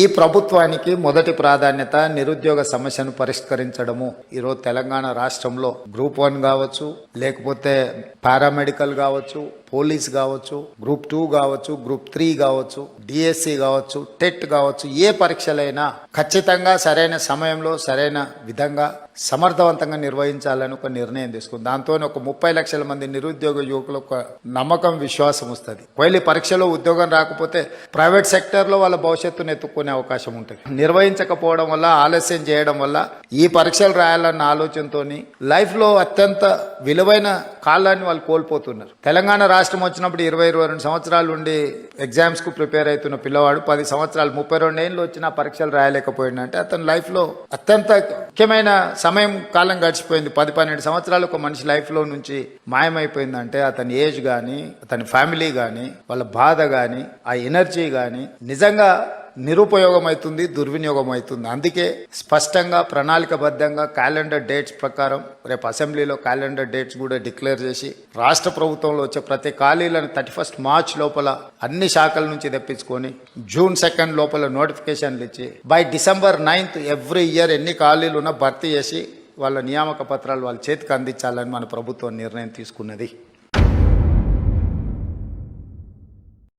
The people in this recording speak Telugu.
ఈ ప్రభుత్వానికి మొదటి ప్రాధాన్యత నిరుద్యోగ సమస్యను పరిష్కరించడము. ఈరోజు తెలంగాణ రాష్ట్రంలో గ్రూప్ వన్ కావచ్చు లేకపోతే పారామెడికల్ కావచ్చు పోలీస్ కావచ్చు గ్రూప్ టూ కావచ్చు గ్రూప్ త్రీ కావచ్చు డిఎస్సి కావచ్చు టెట్ కావచ్చు ఏ పరీక్షలైనా ఖచ్చితంగా సరైన సమయంలో సరైన విధంగా సమర్థవంతంగా నిర్వహించాలని ఒక నిర్ణయం తీసుకుంది. దాంతో ఒక ముప్పై లక్షల మంది నిరుద్యోగ యువకులకు ఒక నమ్మకం విశ్వాసం వస్తుంది. ఒకవేళ పరీక్షలో ఉద్యోగం రాకపోతే ప్రైవేట్ సెక్టర్లో వాళ్ళ భవిష్యత్తును ఎత్తుక్కునే అవకాశం ఉంటుంది. నిర్వహించకపోవడం వల్ల ఆలస్యం చేయడం వల్ల ఈ పరీక్షలు రాయాలన్న ఆలోచనతో లైఫ్లో అత్యంత విలువైన కాలాన్ని వాళ్ళు కోల్పోతున్నారు. తెలంగాణ రాష్ట్రం వచ్చినప్పుడు ఇరవై ఇరవై రెండు సంవత్సరాలు ఉండి ఎగ్జామ్స్కు ప్రిపేర్ అవుతున్న పిల్లవాడు పది సంవత్సరాలు ముప్పై రెండు ఏళ్ళు వచ్చిన పరీక్షలు రాయలేకపోయిందంటే అతని లైఫ్లో అత్యంత ముఖ్యమైన సమయం కాలం గడిచిపోయింది. పది పన్నెండు సంవత్సరాలు ఒక మనిషి లైఫ్లో నుంచి మాయమైపోయిందంటే అతని ఏజ్ కానీ అతని ఫ్యామిలీ కానీ వాళ్ళ బాధ కానీ ఆ ఎనర్జీ కానీ నిజంగా నిరుపయోగం అవుతుంది దుర్వినియోగం అవుతుంది అందుకే స్పష్టంగా ప్రణాళికబద్ధంగా క్యాలెండర్ డేట్స్ ప్రకారం రేపు అసెంబ్లీలో క్యాలెండర్ డేట్స్ కూడా డిక్లేర్ చేసి రాష్ట్ర ప్రభుత్వంలో వచ్చే ప్రతి ఖాళీలను థర్టీ ఫస్ట్ మార్చ్ లోపల అన్ని శాఖల నుంచి తెప్పించుకొని జూన్ సెకండ్ లోపల నోటిఫికేషన్లు ఇచ్చి by December ninth every year ఎన్ని ఖాళీలు ఉన్నా భర్తీ చేసి వాళ్ళ నియామక పత్రాలు వాళ్ళ చేతికి అందించాలని మన ప్రభుత్వం నిర్ణయం తీసుకున్నది.